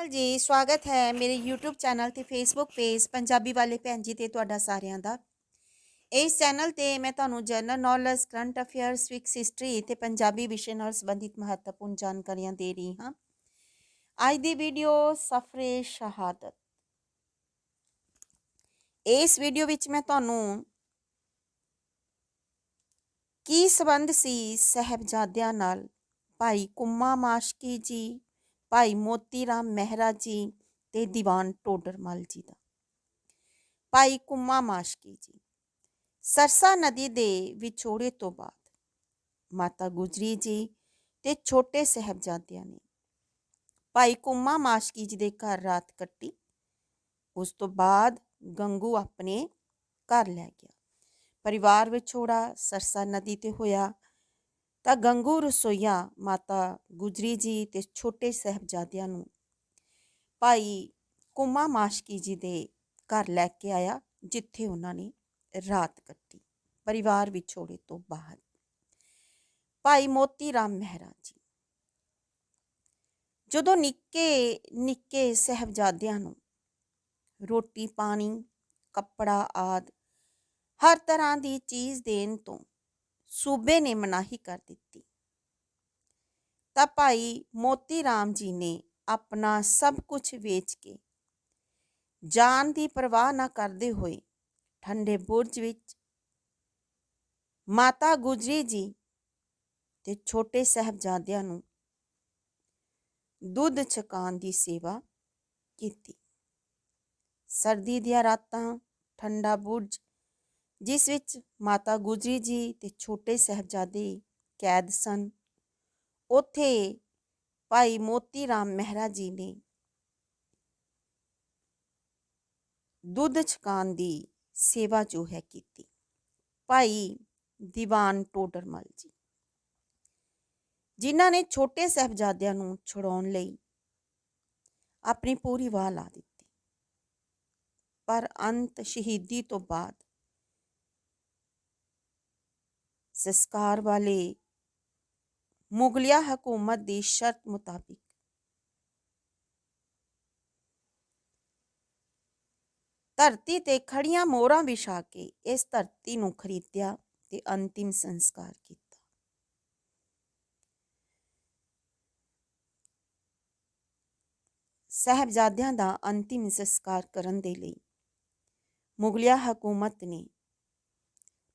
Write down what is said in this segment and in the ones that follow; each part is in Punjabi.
ਅਕਾਲ ਜੀ, ਸਵਾਗਤ ਹੈ ਮੇਰੇ YouTube ਚੈਨਲ ਤੇ Facebook ਪੇਜ ਪੰਜਾਬੀ ਵਾਲੇ ਭੈਣ ਜੀ ਤੇ ਤੁਹਾਡਾ ਸਾਰਿਆਂ ਦਾ। ਇਸ ਚੈਨਲ ਤੇ ਮੈਂ ਤੁਹਾਨੂੰ ਜਨਰਲ ਨੌਲੇਜ ਕਰੰਟ ਅਫੇਅਰਸ ਵਿਕਸ ਹਿਸਟਰੀ ਤੇ ਪੰਜਾਬੀ ਵਿਸ਼ੇ ਨਾਲ ਸੰਬੰਧਿਤ ਮਹੱਤਵਪੂਰਨ ਜਾਣਕਾਰੀਆਂ ਦੇ ਰਹੀ ਹਾਂ। ਅੱਜ ਦੀ ਵੀਡੀਓ ਸਫਰੇ ਸ਼ਹਾਦਤ। ਇਸ ਵੀਡੀਓ ਵਿੱਚ ਮੈਂ ਤੁਹਾਨੂੰ ਕੀ ਸੰਬੰਧ ਸੀ ਸਹਿਬਜ਼ਾਦਿਆਂ ਨਾਲ? ਭਾਈ ਕੁੰਮਾ ਮਾਸ਼ਕੀ ਜੀ ਭਾਈ ਮੋਤੀ ਰਾਮ ਮਹਿਰਾ ਜੀ ਤੇ ਦੀਵਾਨ ਟੋਡਰਮਲ ਜੀ ਦਾ। ਭਾਈ ਕੁੰਮਾ ਮਾਸ਼ਕੀ ਜੀ, ਸਰਸਾ ਨਦੀ ਦੇ ਵਿਛੋੜੇ ਤੋਂ ਬਾਅਦ ਮਾਤਾ ਗੁਜਰੀ ਜੀ ਤੇ ਛੋਟੇ ਸਹਿਬਜ਼ਾਦਿਆਂ ਨੇ ਭਾਈ ਕੁੰਮਾ ਮਾਸ਼ਕੀ ਜੀ ਦੇ ਘਰ ਰਾਤ ਕੱਟੀ। ਉਸ ਤੋਂ ਬਾਅਦ ਗੰਗੂ ਆਪਣੇ ਘਰ ਲੈ ਗਿਆ। ਪਰਿਵਾਰ ਵਿਛੋੜਾ, ਸਰਸਾ ਨਦੀ ਤੇ ਹੋਇਆ। ਤਾਂ ਗੰਗੂ ਰਸੋਈਆ ਮਾਤਾ ਗੁਜਰੀ ਜੀ ਤੇ ਛੋਟੇ ਸਹਿਬਜ਼ਾਦਿਆਂ ਨੂੰ ਭਾਈ ਕੁਮਾ ਮਾਸ਼ਕੀ ਜੀ ਦੇ ਘਰ ਲੈ ਕੇ ਆਇਆ, ਜਿੱਥੇ ਉਹਨਾਂ ਨੇ ਰਾਤ ਕੱਟੀ, ਪਰਿਵਾਰ ਵਿਛੋੜੇ ਤੋਂ ਬਾਅਦ ਭਾਈ ਮੋਤੀ ਰਾਮ ਮਹਿਰਾ ਜੀ। ਜਦੋਂ ਨਿੱਕੇ ਨਿੱਕੇ ਸਹਿਬਜ਼ਾਦਿਆਂ ਨੂੰ ਰੋਟੀ, ਪਾਣੀ, ਕੱਪੜਾ ਆਦ ਹਰ ਤਰ੍ਹਾਂ ਦੀ ਚੀਜ਼ ਦੇਣ ਤੋਂ ਸੂਬੇ ਨੇ ਮਨਾਹੀ ਕਰ ਦਿੱਤੀ। ਤਾਂ ਭਾਈ ਮੋਤੀ ਰਾਮ ਜੀ ਨੇ ਆਪਣਾ ਸਭ ਕੁਝ ਵੇਚ ਕੇ ਜਾਨ ਦੀ ਪਰਵਾਹ ਨਾ ਕਰਦੇ ਹੋਏ ਠੰਡੇ ਬੁਰਜ ਵਿੱਚ ਮਾਤਾ ਗੁਜਰੀ ਜੀ ਤੇ ਛੋਟੇ ਸਹਿਬਜ਼ਾਦਿਆਂ ਨੂੰ ਦੁੱਧ ਛਕਾਉਣ ਦੀ ਸੇਵਾ ਕੀਤੀ। ਸਰਦੀ ਦੀਆਂ ਰਾਤਾਂ, ਠੰਡਾ ਬੁਰਜ ਜਿਸ ਵਿੱਚ ਮਾਤਾ ਗੁਜਰੀ ਜੀ ਤੇ ਛੋਟੇ ਸਹਿਬਜ਼ਾਦੇ ਕੈਦ ਸਨ। ਉੱਥੇ ਭਾਈ ਮੋਤੀ ਰਾਮ ਮਹਿਰਾ ਜੀ ਨੇ ਦੁੱਧ ਛਕਾਉਣ ਦੀ ਸੇਵਾ ਜੋ ਹੈ ਕੀਤੀ। ਭਾਈ ਦੀਵਾਨ ਟੋਡਰਮਲ ਜੀ, ਜਿਨ੍ਹਾਂ ਨੇ ਛੋਟੇ ਸਹਿਬਜ਼ਾਦਿਆਂ ਨੂੰ ਛੁਡਾਉਣ ਲਈ ਆਪਣੀ ਪੂਰੀ ਵਾਹ ਲਾ ਦਿੱਤੀ। ਪਰ ਅੰਤ ਸ਼ਹੀਦੀ ਤੋਂ ਬਾਅਦ ਸੰਸਕਾਰ ਵਾਲੇ ਮੁਗਲਿਆ ਹਕੂਮਤ ਦੀ ਸ਼ਰਤ ਮੁਤਾਬਿਕ। ਧਰਤੀ ਤੇ ਖੜੀਆਂ ਮੋਹਰਾਂ ਵਿਛਾ ਕੇ ਇਸ ਧਰਤੀ ਨੂੰ ਖਰੀਦਿਆ ਤੇ ਅੰਤਿਮ ਸੰਸਕਾਰ ਕੀਤਾ। ਸਹਿਬਜ਼ਾਦਿਆਂ ਦਾ ਅੰਤਿਮ ਸੰਸਕਾਰ ਕਰਨ ਦੇ ਲਈ ਮੁਗਲਿਆ ਹਕੂਮਤ ਨੇ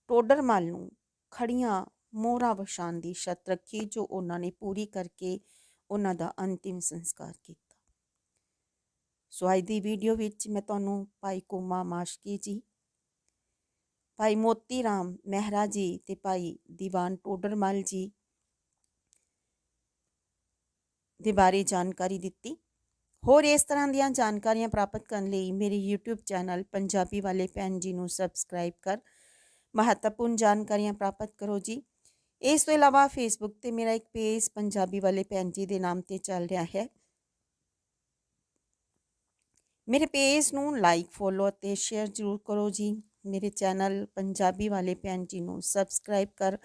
ਟੋਡਰਮਲ ਨੂੰ ਖੜੀਆਂ ਮੋਹਰਾਂ ਵਿਛਾਉਣ ਦੀ ਸ਼ਰਤ ਰੱਖੀ, ਜੋ ਉਹਨਾਂ ਨੇ ਪੂਰੀ ਕਰਕੇ ਉਹਨਾਂ ਦਾ ਅੰਤਿਮ ਸੰਸਕਾਰ ਕੀਤਾ। ਸੋ ਅੱਜ ਦੀ ਵੀਡੀਓ ਵਿੱਚ ਮੈਂ ਤੁਹਾਨੂੰ ਭਾਈ ਕੁਮਾ ਮਾਸ਼ਕੀ ਜੀ, ਭਾਈ ਮੋਤੀ ਰਾਮ ਮਹਿਰਾ ਜੀ ਤੇ ਭਾਈ ਦੀਵਾਨ ਟੋਡਰਮਲ ਜੀ ਦੇ ਬਾਰੇ ਜਾਣਕਾਰੀ ਦਿੱਤੀ। ਹੋਰ ਇਸ ਤਰ੍ਹਾਂ ਦੀਆਂ ਜਾਣਕਾਰੀਆਂ ਪ੍ਰਾਪਤ ਕਰਨ ਲਈ ਮੇਰੇ YouTube ਚੈਨਲ ਪੰਜਾਬੀ ਵਾਲੇ ਭੈਣ ਜੀ ਨੂੰ ਸਬਸਕ੍ਰਾਈਬ ਕਰ ਮਹੱਤਵਪੂਰਨ ਜਾਣਕਾਰੀਆਂ ਪ੍ਰਾਪਤ ਕਰੋ ਜੀ। ਇਸ ਤੋਂ ਇਲਾਵਾ ਫੇਸਬੁੱਕ ਤੇ ਮੇਰਾ ਇੱਕ ਪੇਜ ਪੰਜਾਬੀ ਵਾਲੇ ਭੈਣ ਜੀ ਦੇ ਨਾਮ ਤੇ ਚੱਲ ਰਿਹਾ ਹੈ। ਮੇਰੇ ਪੇਜ ਨੂੰ ਲਾਈਕ ਫੋਲੋ ਅਤੇ ਸ਼ੇਅਰ ਜ਼ਰੂਰ ਕਰੋ ਜੀ। ਮੇਰੇ ਚੈਨਲ ਪੰਜਾਬੀ ਵਾਲੇ ਭੈਣ ਜੀ ਨੂੰ ਸਬਸਕ੍ਰਾਈਬ ਕਰ,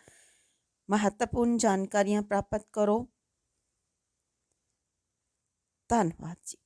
ਮਹੱਤਵਪੂਰਨ ਜਾਣਕਾਰੀਆਂ ਪ੍ਰਾਪਤ ਕਰੋ। ਧੰਨਵਾਦ ਜੀ।